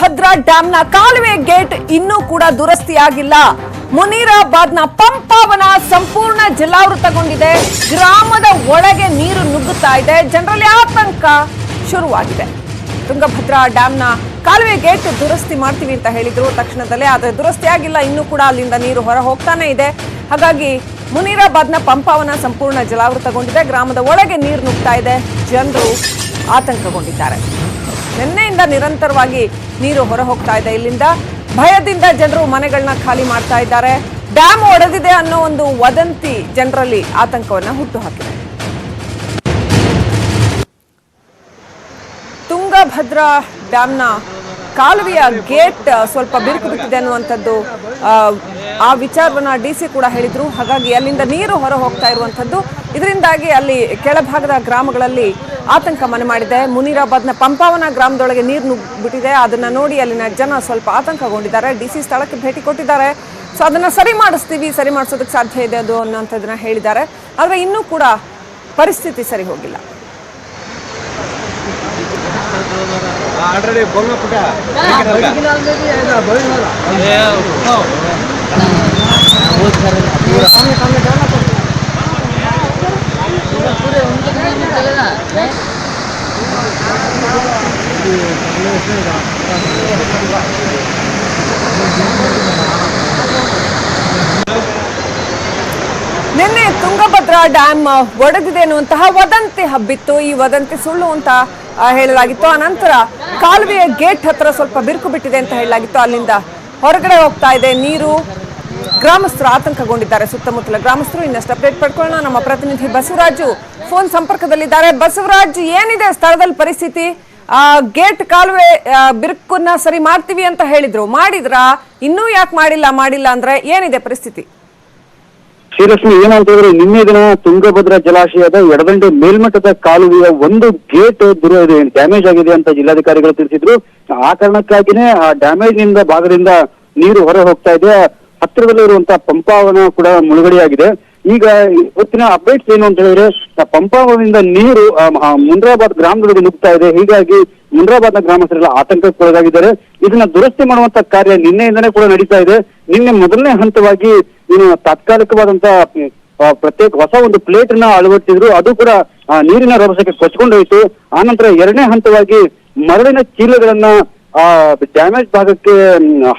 ತುಂಗಭದ್ರಾ ಡ್ಯಾಂನ ಕಾಲುವೆ ಗೇಟ್ ಇನ್ನೂ ಕೂಡ ದುರಸ್ತಿಯಾಗಿಲ್ಲ. ಮುನೀರಾಬಾದ್ನ ಪಂಪಾವನ ಸಂಪೂರ್ಣ ಜಲಾವೃತಗೊಂಡಿದೆ. ಗ್ರಾಮದ ಒಳಗೆ ನೀರು ನುಗ್ಗುತ್ತಾ ಇದೆ. ಜನರಲ್ಲಿ ಆತಂಕ ಶುರುವಾಗಿದೆ. ತುಂಗಭದ್ರಾ ಡ್ಯಾಂನ ಕಾಲುವೆ ಗೇಟ್ ದುರಸ್ತಿ ಮಾಡ್ತೀವಿ ಅಂತ ಹೇಳಿದ್ರು. ತಕ್ಷಣದಲ್ಲೇ ಆದರೆ ದುರಸ್ತಿ ಆಗಿಲ್ಲ ಇನ್ನೂ ಕೂಡ ಅಲ್ಲಿಂದ ನೀರು ಹೊರ ಹೋಗ್ತಾನೆ ಇದೆ. ಹಾಗಾಗಿ ಮುನೀರಾಬಾದ್ನ ಪಂಪಾವನ ಸಂಪೂರ್ಣ ಜಲಾವೃತಗೊಂಡಿದೆ. ಗ್ರಾಮದ ಒಳಗೆ ನೀರು ನುಗ್ತಾ ಇದೆ. ಜನರು ಆತಂಕಗೊಂಡಿದ್ದಾರೆ. ನಿನ್ನೆಯಿಂದ ನಿರಂತರವಾಗಿ ನೀರು ಹೊರ ಹೋಗ್ತಾ ಇದೆ. ಇಲ್ಲಿಂದ ಭಯದಿಂದ ಜನರು ಮನೆಗಳನ್ನ ಖಾಲಿ ಮಾಡ್ತಾ ಇದ್ದಾರೆ. ಡ್ಯಾಮ್ ಒಡೆದಿದೆ ಅನ್ನೋ ಒಂದು ವದಂತಿ ಜನರಲ್ಲಿ ಆತಂಕವನ್ನ ಹುಟ್ಟುಹಾಕಿದೆ. ತುಂಗಭದ್ರಾ ಡ್ಯಾಮ್ನ ಕಾಲುವೆಯ ಗೇಟ್ ಸ್ವಲ್ಪ ಬಿರುಕು ಬಿಟ್ಟಿದೆ ಅನ್ನುವಂಥದ್ದು ಆ, ವಿಚಾರವನ್ನ ಡಿ ಸಿ ಕೂಡ ಹೇಳಿದ್ರು. ಹಾಗಾಗಿ ಅಲ್ಲಿಂದ ನೀರು ಹೊರ ಹೋಗ್ತಾ ಇರುವಂಥದ್ದು ಇದರಿಂದಾಗಿ ಅಲ್ಲಿ ಕೆಳಭಾಗದ ಗ್ರಾಮಗಳಲ್ಲಿ ಆತಂಕ ಮನೆ ಮಾಡಿದೆ. ಮುನಿರಾಬಾದ್ನ ಪಂಪಾವನ ಗ್ರಾಮದೊಳಗೆ ನೀರು ನುಗ್ಗಿಬಿಟ್ಟಿದೆ. ಅದನ್ನು ನೋಡಿ ಅಲ್ಲಿನ ಜನ ಸ್ವಲ್ಪ ಆತಂಕಗೊಂಡಿದ್ದಾರೆ. ಡಿ ಸಿ ಸ್ಥಳಕ್ಕೆ ಭೇಟಿ ಕೊಟ್ಟಿದ್ದಾರೆ. ಸೊ ಅದನ್ನು ಸರಿ ಮಾಡಿಸ್ತೀವಿ. ಸರಿ ಮಾಡಿಸೋದಕ್ಕೆ ಸಾಧ್ಯ ಇದೆ ಅದು ಅನ್ನೋಂಥದ್ದನ್ನು ಹೇಳಿದ್ದಾರೆ. ಆದರೆ ಇನ್ನೂ ಕೂಡ ಪರಿಸ್ಥಿತಿ ಸರಿ ಹೋಗಿಲ್ಲ. ಆಲ್ರೆಡಿ ನಿನ್ನೆ ತುಂಗಭದ್ರಾ ಡ್ಯಾಮ್ ಒಡೆದಿದೆ ಅನ್ನುವಂತಹ ವದಂತಿ ಹಬ್ಬಿತ್ತು. ಈ ವದಂತಿ ಸುಳ್ಳು ಅಂತ ಆ, ಹೇಳಲಾಗಿತ್ತು. ಅನಂತರ ಕಾಲುವೆಯ ಗೇಟ್ ಹತ್ರ ಸ್ವಲ್ಪ ಬಿರುಕು ಬಿಟ್ಟಿದೆ ಅಂತ ಹೇಳಲಾಗಿತ್ತು. ಅಲ್ಲಿಂದ ಹೊರಗಡೆ ಹೋಗ್ತಾ ಇದೆ. ನೀರು ಗ್ರಾಮಸ್ಥರು ಆತಂಕಗೊಂಡಿದ್ದಾರೆ. ಸುತ್ತಮುತ್ತಲ ಗ್ರಾಮಸ್ಥರು ಇನ್ನಷ್ಟು ಅಪ್ಡೇಟ್ ಪಡ್ಕೊಳ್ಳೋಣ. ನಮ್ಮ ಪ್ರತಿನಿಧಿ ಬಸವರಾಜು ಫೋನ್ ಸಂಪರ್ಕದಲ್ಲಿದ್ದಾರೆ. ಬಸವರಾಜ್ ಏನಿದೆ ಸ್ಥಳದಲ್ಲಿ ಪರಿಸ್ಥಿತಿ? ಆ ಗೇಟ್ ಕಾಲುವೆ ಬಿರುಕನ್ನ ಸರಿ ಮಾಡ್ತೀವಿ ಅಂತ ಹೇಳಿದ್ರು. ಮಾಡಿದ್ರ? ಇನ್ನೂ ಯಾಕೆ ಮಾಡಿಲ್ಲ? ಮಾಡಿಲ್ಲ ಅಂದ್ರೆ ಏನಿದೆ ಪರಿಸ್ಥಿತಿ? ಶ್ರೀಲಕ್ಷ್ಮಿ ಏನಂತ ಹೇಳಿದ್ರೆ ನಿನ್ನೆ ದಿನ ತುಂಗಭದ್ರಾ ಜಲಾಶಯದ ಎಡದಂಡೆ ಮೇಲ್ಮಟ್ಟದ ಕಾಲುವೆಯ ಒಂದು ಗೇಟ್ ದುರ ಡ್ಯಾಮೇಜ್ ಆಗಿದೆ ಅಂತ ಜಿಲ್ಲಾಧಿಕಾರಿಗಳು ತಿಳಿಸಿದ್ರು. ಆ ಕಾರಣಕ್ಕಾಗಿನೇ ಆ ಡ್ಯಾಮೇಜ್ನಿಂದ ಭಾಗದಿಂದ ನೀರು ಹೊರ ಹೋಗ್ತಾ ಇದೆ. ಹತ್ತಿರದಲ್ಲಿರುವಂತಹ ಪಂಪಾವನ ಕೂಡ ಮುಳುಗಡೆಯಾಗಿದೆ. ಈಗ ಇವತ್ತಿನ ಅಪ್ಡೇಟ್ಸ್ ಏನು ಅಂತ ಹೇಳಿದ್ರೆ ಪಂಪಾವಳಿಯಿಂದ ನೀರು ಮುಂದ್ರಾಬಾದ್ ಗ್ರಾಮದೊಳಗೆ ನುಗ್ತಾ ಇದೆ. ಹೀಗಾಗಿ ಮುನ್ರಾಬಾದ್ನ ಗ್ರಾಮಸ್ಥರೆಲ್ಲ ಆತಂಕಕ್ಕೊಳಗಾಗಿದ್ದಾರೆ. ಇದನ್ನ ದುರಸ್ತಿ ಮಾಡುವಂತ ಕಾರ್ಯ ನಿನ್ನೆಯಿಂದನೇ ಕೂಡ ನಡೀತಾ ಇದೆ. ನಿನ್ನೆ ಮೊದಲನೇ ಹಂತವಾಗಿ ಏನು ತಾತ್ಕಾಲಿಕವಾದಂತ ಮ್, ಆ, ಪ್ರತ್ಯೇಕ ಹೊಸ ಒಂದು ಪ್ಲೇಟ್ನ ಅಳವಡಿಸಿದ್ರು. ಅದು ಕೂಡ ನೀರಿನ ರಭಸಕ್ಕೆ ಕೊಚ್ಕೊಂಡೋಯ್ತು ಆನಂತರ ಎರಡನೇ ಹಂತವಾಗಿ ಮರಳಿನ ಚೀಲಗಳನ್ನ ಆ ಡ್ಯಾಮೇಜ್ ಭಾಗಕ್ಕೆ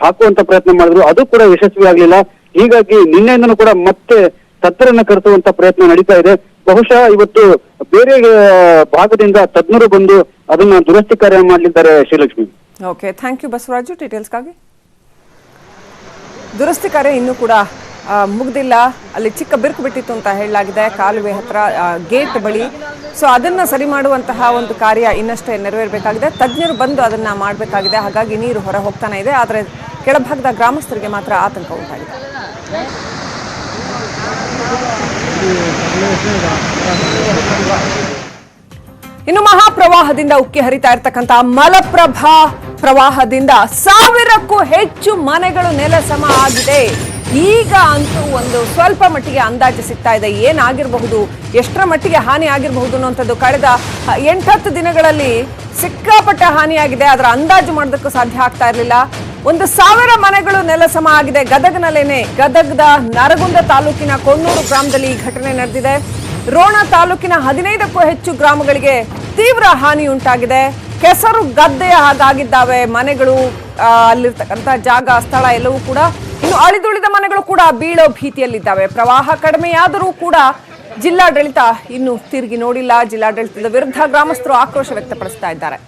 ಹಾಕುವಂತ ಪ್ರಯತ್ನ ಮಾಡಿದ್ರು. ಅದು ಕೂಡ ಯಶಸ್ವಿ ಆಗ್ಲಿಲ್ಲ ಹೀಗಾಗಿ ನಿನ್ನೆಯಿಂದನೂ ಕೂಡ ಮತ್ತೆ ತತ್ತರನ್ನ ಕರೆಸುವಂತ ಪ್ರಯತ್ನ ನಡೀತಾ ಇದೆ. ಬಹುಶಃ ಇವತ್ತು ಬೇರೆ ಭಾಗದಿಂದ ತಜ್ಞರು ಬಂದು ಅದನ್ನ ದುರಸ್ತಿ ಕಾರ್ಯ ಮಾಡಲಿದ್ದಾರೆ Srilakshmi. Okay thank you Basavaraju. ಡೀಟೇಲ್ಸ್ಗಾಗಿ ದುರಸ್ತಿ ಕಾರ್ಯ ಇನ್ನೂ ಕೂಡ ಮುಗ್ದಿಲ್ಲ. ಅಲ್ಲಿ ಚಿಕ್ಕ ಬಿರುಕು ಬಿಟ್ಟಿತ್ತು ಅಂತ ಹೇಳಲಾಗಿದೆ ಕಾಲುವೆ ಹತ್ರ ಗೇಟ್ ಬಳಿ. ಸೊ ಅದನ್ನ ಸರಿ ಮಾಡುವಂತಹ ಒಂದು ಕಾರ್ಯ ಇನ್ನಷ್ಟೇ ನೆರವೇರಬೇಕಾಗಿದೆ. ತಜ್ಞರು ಬಂದು ಅದನ್ನ ಮಾಡಬೇಕಾಗಿದೆ. ಹಾಗಾಗಿ ನೀರು ಹೊರ ಹೋಗ್ತಾನೆ ಇದೆ. ಆದರೆ ಕೆಳಭಾಗದ ಗ್ರಾಮಸ್ಥರಿಗೆ ಮಾತ್ರ ಆತಂಕ ಉಂಟಾಗಿದೆ. ಇನ್ನು ಮಹಾಪ್ರವಾಹದಿಂದ ಉಕ್ಕಿ ಹರಿತಾ ಇರ್ತಕ್ಕಂಥ ಮಲಪ್ರಭಾ ಪ್ರವಾಹದಿಂದ ಸಾವಿರಕ್ಕೂ ಹೆಚ್ಚು ಮನೆಗಳು ನೆಲಸಮ ಆಗಿದೆ. ಈಗ ಅಂತೂ ಒಂದು ಸ್ವಲ್ಪ ಮಟ್ಟಿಗೆ ಅಂದಾಜು ಸಿಗ್ತಾ ಇದೆ. ಏನಾಗಿರಬಹುದು? ಎಷ್ಟರ ಮಟ್ಟಿಗೆ ಹಾನಿ ಆಗಿರಬಹುದು ಅನ್ನುವಂಥದ್ದು ಕಳೆದ ಎಂಟತ್ತು ದಿನಗಳಲ್ಲಿ ಸಿಕ್ಕಾಪಟ್ಟೆ ಹಾನಿಯಾಗಿದೆ. ಅದರ ಅಂದಾಜು ಮಾಡೋದಕ್ಕೂ ಸಾಧ್ಯ ಆಗ್ತಾ ಇರಲಿಲ್ಲ. ಒಂದು ಸಾವಿರ ಮನೆಗಳು ನೆಲಸಮ ಆಗಿದೆ. ಗದಗ್ನಲ್ಲೇನೆ ಗದಗದ ನರಗುಂದ ತಾಲೂಕಿನ ಕೊಣ್ಣೂರು ಗ್ರಾಮದಲ್ಲಿ ಈ ಘಟನೆ ನಡೆದಿದೆ. ರೋಣ ತಾಲೂಕಿನ ಹದಿನೈದಕ್ಕೂ ಹೆಚ್ಚು ಗ್ರಾಮಗಳಿಗೆ ತೀವ್ರ ಹಾನಿ ಉಂಟಾಗಿದೆ. ಕೆಸರು ಗದ್ದೆಯ ಹಾಗಾಗಿದ್ದಾವೆ. ಮನೆಗಳು ಅಲ್ಲಿರ್ತಕ್ಕಂಥ ಜಾಗ, ಸ್ಥಳ ಎಲ್ಲವೂ ಕೂಡ ಇನ್ನು ಅಳಿದುಳಿದ ಮನೆಗಳು ಕೂಡ ಬೀಳೋ ಭೀತಿಯಲ್ಲಿದ್ದಾವೆ. ಪ್ರವಾಹ ಕಡಿಮೆಯಾದರೂ ಕೂಡ ಜಿಲ್ಲಾಡಳಿತ ಇನ್ನು ತಿರುಗಿ ನೋಡಿಲ್ಲ. ಜಿಲ್ಲಾಡಳಿತದ ವಿರುದ್ಧ ಗ್ರಾಮಸ್ಥರು ಆಕ್ರೋಶ ವ್ಯಕ್ತಪಡಿಸ್ತಾ ಇದ್ದಾರೆ.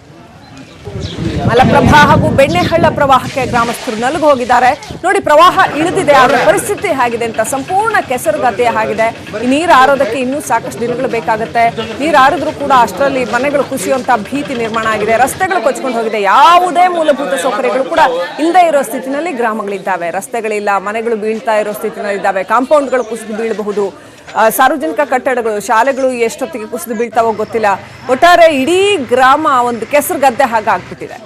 ಮಲಪ್ರಭಾ ಹಾಗೂ ಬೆಣ್ಣೆಹಳ್ಳ ಪ್ರವಾಹಕ್ಕೆ ಗ್ರಾಮಸ್ಥರು ನಲುಗು ಹೋಗಿದ್ದಾರೆ. ನೋಡಿ, ಪ್ರವಾಹ ಇಳಿದಿದೆ ಅದರ ಪರಿಸ್ಥಿತಿ ಹೇಗಿದೆ ಅಂತ ಸಂಪೂರ್ಣ ಕೆಸರು ಆಗಿದೆ. ಈ ನೀರು ಆರೋದಕ್ಕೆ ಇನ್ನೂ ಸಾಕಷ್ಟು ದಿನಗಳು ಬೇಕಾಗುತ್ತೆ. ನೀರು ಆರಿದ್ರೂ ಕೂಡ ಅಷ್ಟರಲ್ಲಿ ಮನೆಗಳು ಕುಸಿಯುವಂತ ಭೀತಿ ನಿರ್ಮಾಣ ಆಗಿದೆ. ರಸ್ತೆಗಳು ಕೊಚ್ಕೊಂಡು ಹೋಗಿದೆ. ಯಾವುದೇ ಮೂಲಭೂತ ಸೌಕರ್ಯಗಳು ಕೂಡ ಇಲ್ಲದೆ ಇರೋ ಸ್ಥಿತಿನಲ್ಲಿ ಗ್ರಾಮಗಳಿದ್ದಾವೆ. ರಸ್ತೆಗಳಿಲ್ಲ, ಮನೆಗಳು ಬೀಳ್ತಾ ಇರೋ ಸ್ಥಿತಿನಲ್ಲಿ ಇದ್ದಾವೆ. ಕಾಂಪೌಂಡ್ಗಳು ಕುಸಿದು ಬೀಳಬಹುದು. ಸಾರ್ವಜನಿಕ ಕಟ್ಟಡಗಳು, ಶಾಲೆಗಳು ಎಷ್ಟೊತ್ತಿಗೆ ಕುಸಿದು ಬೀಳ್ತಾವೋ ಗೊತ್ತಿಲ್ಲ. ಒಟ್ಟಾರೆ ಇಡೀ ಗ್ರಾಮ ಒಂದು ಕೆಸರು ಗದ್ದೆ ಹಾಗೆ ಆಗ್ಬಿಟ್ಟಿದೆ.